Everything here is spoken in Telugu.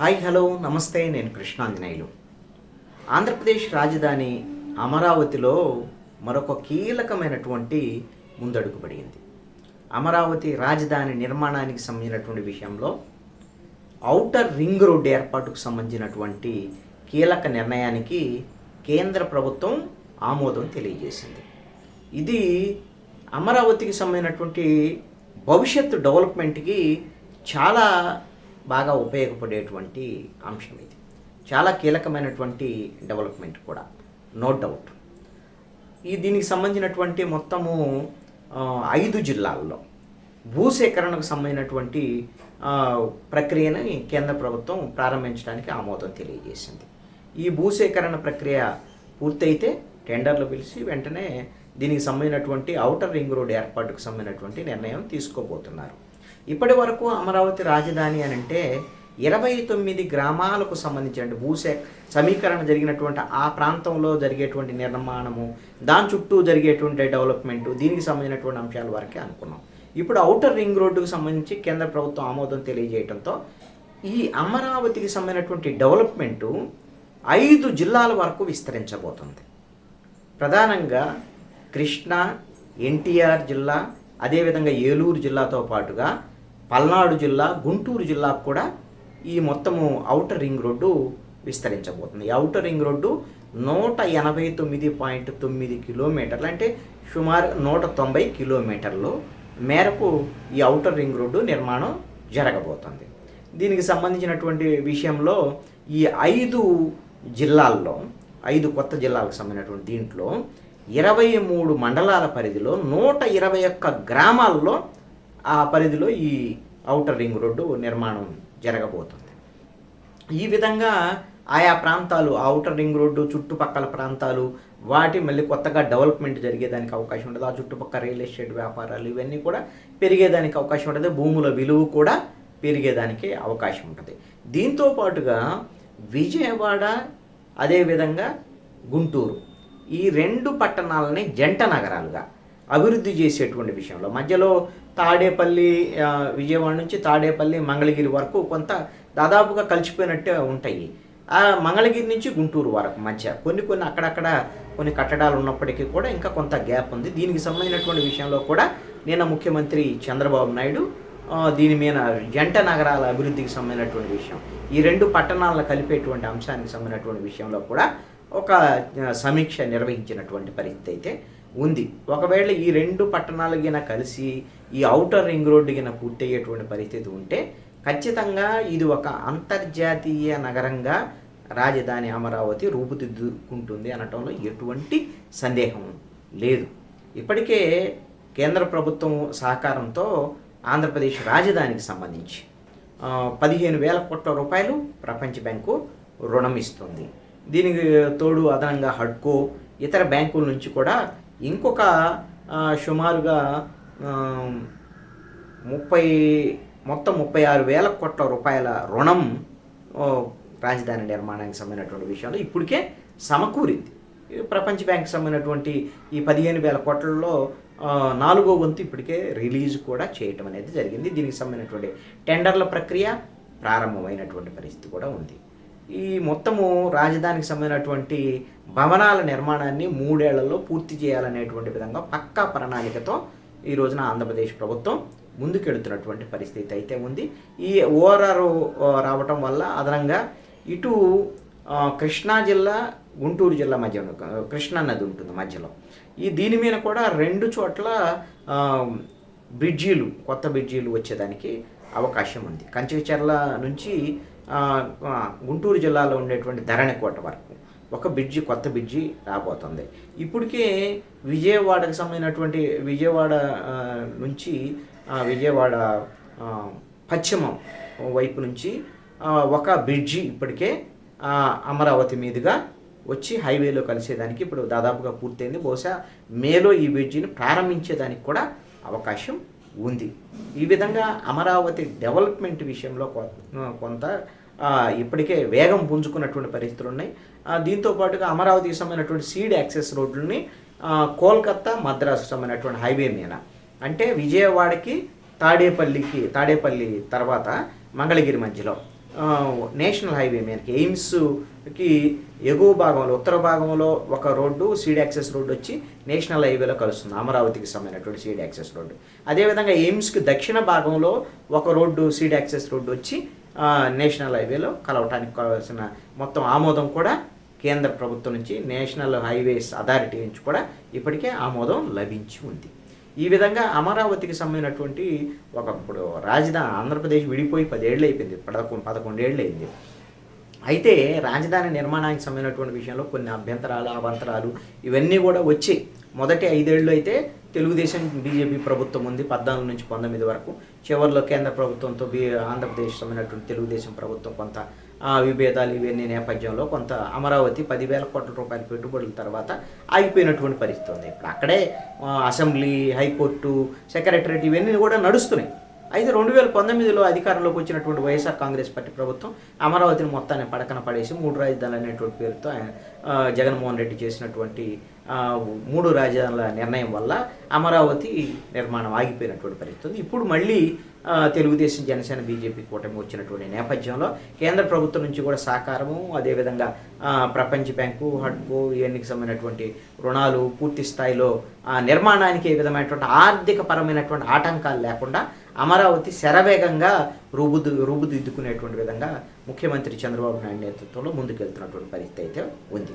హాయ్ హలో నమస్తే నేను కృష్ణాంజనేయులు. ఆంధ్రప్రదేశ్ రాజధాని అమరావతిలో మరొక కీలకమైనటువంటి ముందడుగు పడింది అమరావతి రాజధాని నిర్మాణానికి సంబంధించినటువంటి విషయంలో ఔటర్ రింగ్ రోడ్ ఏర్పాటుకు సంబంధించినటువంటి కీలక నిర్ణయానికి కేంద్ర ప్రభుత్వం ఆమోదం తెలియజేసింది. ఇది అమరావతికి సంబంధించినటువంటి భవిష్యత్తు డెవలప్మెంట్కి చాలా బాగా ఉపయోగపడేటువంటి అంశం ఇది. చాలా కీలకమైనటువంటి డెవలప్మెంట్ కూడా నో డౌట్. ఈ దీనికి సంబంధించినటువంటి మొత్తము ఐదు జిల్లాల్లో భూసేకరణకు సంబంధించినటువంటి ప్రక్రియని కేంద్ర ప్రభుత్వం ప్రారంభించడానికి ఆమోదం తెలియజేసింది. ఈ భూసేకరణ ప్రక్రియ పూర్తయితే టెండర్లు పిలిచి వెంటనే దీనికి సంబంధించినటువంటి ఔటర్ రింగ్ రోడ్ ఏర్పాటుకు సంబంధించినటువంటి నిర్ణయం తీసుకోబోతున్నారు. ఇప్పటి వరకు అమరావతి రాజధాని అని అంటే ఇరవై తొమ్మిది గ్రామాలకు సంబంధించిన భూసే సమీకరణ జరిగినటువంటి ఆ ప్రాంతంలో జరిగేటువంటి నిర్మాణము దాని చుట్టూ జరిగేటువంటి డెవలప్మెంట్ దీనికి సంబంధించినటువంటి అంశాల వరకే అనుకున్నాం. ఇప్పుడు ఔటర్ రింగ్ రోడ్డుకు సంబంధించి కేంద్ర ప్రభుత్వం ఆమోదం తెలియజేయడంతో ఈ అమరావతికి సంబంధించినటువంటి డెవలప్మెంటు ఐదు జిల్లాల వరకు విస్తరించబోతుంది. ప్రధానంగా కృష్ణా ఎన్టీఆర్ జిల్లా అదేవిధంగా ఏలూరు జిల్లాతో పాటుగా పల్నాడు జిల్లా గుంటూరు జిల్లాకు కూడా ఈ మొత్తము ఔటర్ రింగ్ రోడ్డు విస్తరించబోతుంది. ఈ ఔటర్ రింగ్ రోడ్డు నూట ఎనభై తొమ్మిది పాయింట్ తొమ్మిది కిలోమీటర్లు అంటే సుమారు నూట తొంభై కిలోమీటర్లు మేరకు ఈ ఔటర్ రింగ్ రోడ్డు నిర్మాణం జరగబోతుంది. దీనికి సంబంధించినటువంటి విషయంలో ఈ ఐదు జిల్లాల్లో ఐదు కొత్త జిల్లాలకు సంబంధించినటువంటి దీంట్లో ఇరవై మూడు మండలాల పరిధిలో నూట ఇరవై ఒక్క గ్రామాల్లో ఆ పరిధిలో ఈ ఔటర్ రింగ్ రోడ్డు నిర్మాణం జరగబోతుంది. ఈ విధంగా ఆయా ప్రాంతాలు ఔటర్ రింగ్ రోడ్డు చుట్టుపక్కల ప్రాంతాలు వాటి మళ్ళీ కొత్తగా డెవలప్మెంట్ జరిగేదానికి అవకాశం ఉంటుంది ఆ చుట్టుపక్కల రియల్ ఎస్టేట్ వ్యాపారాలు ఇవన్నీ కూడా పెరిగేదానికి అవకాశం ఉంటుంది భూముల విలువ కూడా పెరిగేదానికి అవకాశం ఉంటుంది. దీంతో పాటుగా విజయవాడ అదేవిధంగా గుంటూరు ఈ రెండు పట్టణాలని జంట నగరాలుగా అభివృద్ధి చేసేటువంటి విషయంలో. మధ్యలో తాడేపల్లి విజయవాడ నుంచి తాడేపల్లి మంగళగిరి వరకు కొంత దాదాపుగా కలిసిపోయినట్టే ఉంటాయి. ఆ మంగళగిరి నుంచి గుంటూరు వరకు మధ్య కొన్ని కొన్ని అక్కడక్కడ కొన్ని కట్టడాలు ఉన్నప్పటికీ కూడా ఇంకా కొంత గ్యాప్ ఉంది. దీనికి సంబంధించినటువంటి విషయంలో కూడా నిన్న ముఖ్యమంత్రి చంద్రబాబు నాయుడు దీని మీద జంట నగరాల అభివృద్ధికి సంబంధించినటువంటి విషయం ఈ రెండు పట్టణాలను కలిపేటువంటి అంశానికి సంబంధించినటువంటి విషయంలో కూడా ఒక సమీక్ష నిర్వహించినటువంటి పరిస్థితి అయితే ఉంది. ఒకవేళ ఈ రెండు పట్టణాలు గిన కలిసి ఈ ఔటర్ రింగ్ రోడ్డు గిన పూర్తయ్యేటువంటి పరిస్థితి ఉంటే ఖచ్చితంగా ఇది ఒక అంతర్జాతీయ నగరంగా రాజధాని అమరావతి రూపుదిద్దుకుంటుంది అనటంలో ఎటువంటి సందేహం లేదు. ఇప్పటికే కేంద్ర ప్రభుత్వం సహకారంతో ఆంధ్రప్రదేశ్ రాజధానికి సంబంధించి పదిహేను వేల కోట్ల రూపాయలు ప్రపంచ బ్యాంకు రుణం ఇస్తుంది. దీనికి తోడు అదనంగా హడ్కో ఇతర బ్యాంకుల నుంచి కూడా ఇంకొక సుమారుగా ముప్పై మొత్తం ముప్పై ఆరు వేల కోట్ల రూపాయల రుణం రాజధాని నిర్మాణానికి సంబంధించినటువంటి విషయంలో ఇప్పటికే సమకూరింది. ప్రపంచ బ్యాంక్ సంబంధించినటువంటి ఈ పదిహేను వేల కోట్లలో నాలుగో వంతు ఇప్పటికే రిలీజ్ కూడా చేయటం అనేది జరిగింది. దీనికి సంబంధించినటువంటి టెండర్ల ప్రక్రియ ప్రారంభమైనటువంటి పరిస్థితి కూడా ఉంది. ఈ మొత్తము రాజధానికి సంబంధించినటువంటి భవనాల నిర్మాణాన్ని మూడేళ్ళలో పూర్తి చేయాలనేటువంటి విధంగా పక్కా ప్రణాళికతో ఈ రోజున ఆంధ్రప్రదేశ్ ప్రభుత్వం ముందుకెడుతున్నటువంటి పరిస్థితి అయితే ఉంది. ఈ ఓఆర్ఆర్ రావటం వల్ల అదనంగా ఇటు కృష్ణా జిల్లా గుంటూరు జిల్లా మధ్య కృష్ణా నది ఉంటుంది మధ్యలో. ఈ దీని మీద కూడా రెండు చోట్ల బ్రిడ్జీలు కొత్త బ్రిడ్జీలు వచ్చేదానికి అవకాశం ఉంది. కంచిచర్ల నుంచి గుంటూరు జిల్లాలో ఉండేటువంటి ధరణికోట వరకు. ఒక బ్రిడ్జి కొత్త బ్రిడ్జి రాబోతుంది. ఇప్పటికే విజయవాడకు సంబంధించినటువంటి విజయవాడ నుంచి విజయవాడ పశ్చిమం వైపు నుంచి ఒక బ్రిడ్జి ఇప్పటికే అమరావతి మీదుగా వచ్చి హైవేలో కలిసేదానికి ఇప్పుడు దాదాపుగా పూర్తయింది. బహుశా మేలో ఈ బ్రిడ్జిని ప్రారంభించేదానికి కూడా అవకాశం ఉంది. ఈ విధంగా అమరావతి డెవలప్మెంట్ విషయంలో కొ- కొంత ఇప్పటికే వేగం పుంజుకున్నటువంటి పరిస్థితులు ఉన్నాయి. దీంతో పాటుగా అమరావతికి సంబంధించినటువంటి సీడ్ యాక్సెస్ రోడ్లని కోల్కత్తా మద్రాసు సంబంధించినటువంటి హైవే మీద. అంటే విజయవాడకి తాడేపల్లికి తాడేపల్లి తర్వాత మంగళగిరి మధ్యలో. నేషనల్ హైవే మీదకి ఎయిమ్స్కి ఎగువ భాగంలో ఉత్తర భాగంలో ఒక రోడ్డు సీడ్ యాక్సెస్ రోడ్డు వచ్చి నేషనల్ హైవేలో కలుస్తుంది. అమరావతికి సంబంధించినటువంటి సీడ్ యాక్సెస్ రోడ్డు. అదేవిధంగా ఎయిమ్స్కి దక్షిణ భాగంలో ఒక రోడ్డు సీడ్ యాక్సెస్ రోడ్డు వచ్చి నేషనల్ హైవేలో కలవటానికి కావాల్సిన మొత్తం ఆమోదం కూడా కేంద్ర ప్రభుత్వం నుంచి నేషనల్ హైవేస్ అథారిటీ నుంచి కూడా ఇప్పటికే ఆమోదం లభించి ఉంది. ఈ విధంగా అమరావతికి సంబంధించినటువంటి ఒకప్పుడు రాజధాని ఆంధ్రప్రదేశ్ విడిపోయి పదేళ్ళు అయిపోయింది పదకొండు పదకొండేళ్ళు అయింది. అయితే రాజధాని నిర్మాణానికి సంబంధించినటువంటి విషయంలో కొన్ని అభ్యంతరాలు అవంతరాలు ఇవన్నీ కూడా వచ్చి మొదటి ఐదేళ్ళు అయితే తెలుగుదేశం బీజేపీ ప్రభుత్వం ఉంది పద్నాలుగు నుంచి పంతొమ్మిది వరకు. చివరిలో కేంద్ర ప్రభుత్వంతో బీ ఆంధ్రప్రదేశ్ అయినటువంటి తెలుగుదేశం ప్రభుత్వం కొంత ఆ, విభేదాలు ఇవన్నీ నేపథ్యంలో కొంత అమరావతి పదివేల కోట్ల రూపాయల పెట్టుబడుల తర్వాత ఆగిపోయినటువంటి పరిస్థితి ఉంది. ఇప్పుడు అక్కడే అసెంబ్లీ హైకోర్టు సెక్రటరేట్ ఇవన్నీ కూడా నడుస్తున్నాయి. అయితే రెండు వేల పంతొమ్మిదిలో అధికారంలోకి వచ్చినటువంటి వైఎస్ఆర్ కాంగ్రెస్ పార్టీ ప్రభుత్వం అమరావతిని మొత్తాన్ని పడకన పడేసి మూడు రాజధానులు అనేటువంటి పేరుతో ఆయన, జగన్మోహన్ రెడ్డి చేసినటువంటి మూడు రాజధానుల నిర్ణయం వల్ల అమరావతి నిర్మాణం ఆగిపోయినటువంటి పరిస్థితి ఇప్పుడు మళ్ళీ తెలుగుదేశం జనసేన బీజేపీ కూటమి వచ్చినటువంటి నేపథ్యంలో కేంద్ర ప్రభుత్వం నుంచి కూడా సహకారము అదేవిధంగా ప్రపంచ బ్యాంకు హడ్కో ఇవన్నీకి సంబంధించినటువంటి రుణాలు పూర్తి స్థాయిలో నిర్మాణానికి ఏ విధమైనటువంటి ఆర్థిక పరమైనటువంటి ఆటంకాలు లేకుండా అమరావతి శరవేగంగా రూబుదు రూబుదిద్దుకునేటువంటి విధంగా ముఖ్యమంత్రి చంద్రబాబు నాయుడు నేతృత్వంలో ముందుకెళ్తున్నటువంటి పరిస్థితి అయితే ఉంది.